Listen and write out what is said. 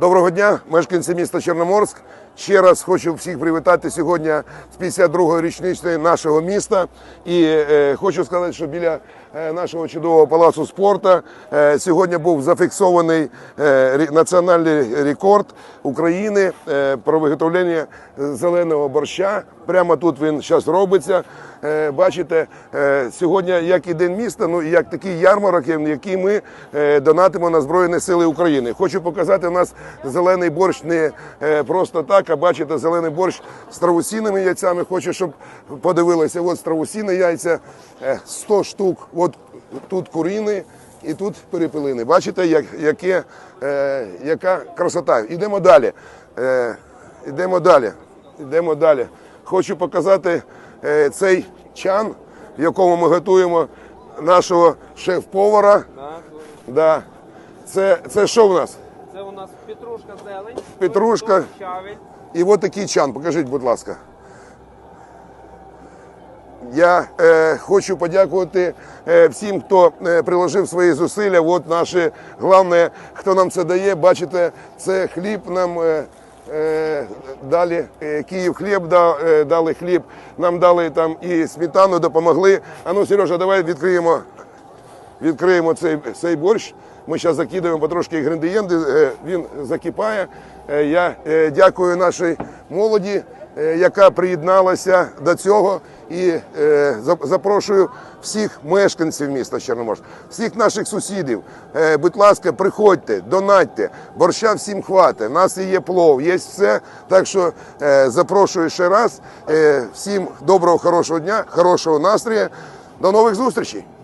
Доброго дня, мешканці міста Чорноморськ. Ще раз хочу всіх привітати сьогодні з 52-ї річниці нашого міста. І е, хочу сказати, що біля е, нашого чудового палацу спорту е, сьогодні був зафіксований е, національний рекорд України е, про виготовлення зеленого борща. Прямо тут він зараз робиться. Е, Бачите, е, сьогодні як і день міста, ну і як такий ярмарок, який ми е, донатимо на Збройні Сили України. Хочу показати у нас зелений борщ не е, просто так, а бачите, зелений борщ з травусінними яйцями. Хочу, щоб подивилися. От травусіни яйця, е, 100 штук. От тут куріни. І тут перепелини. Бачите, як, яке, е, яка красота. Ідемо далі. Е, ідемо далі. Ідемо далі. Хочу показати е, цей чан, в якому ми готуємо нашого шеф-повара. Да. Це, це що в нас? Це у нас петрушка зелень, Петрушка. щавель. І от такий чан. Покажіть, будь ласка. Я е, хочу подякувати е, всім, хто е, приложив свої зусилля. От наше головне, хто нам це дає. Бачите, це хліб нам е, е, далі. Е, Київ хліб да, е, дали хліб. Нам дали там і сметану, допомогли. А ну, Сережа, давай відкриємо відкриємо цей, цей борщ. Ми зараз закидаємо потрошки інгредієнти, е, він закипає. Е, Я е, дякую нашій молоді, яка приєдналася до цього. І запрошую всіх мешканців міста Чорноморськ, всіх наших сусідів. Будь ласка, приходьте, донатьте, борща всім хватить. У нас є плов, є все. Так що запрошую ще раз. Всім доброго, хорошого дня, хорошого настрою. До нових зустрічей!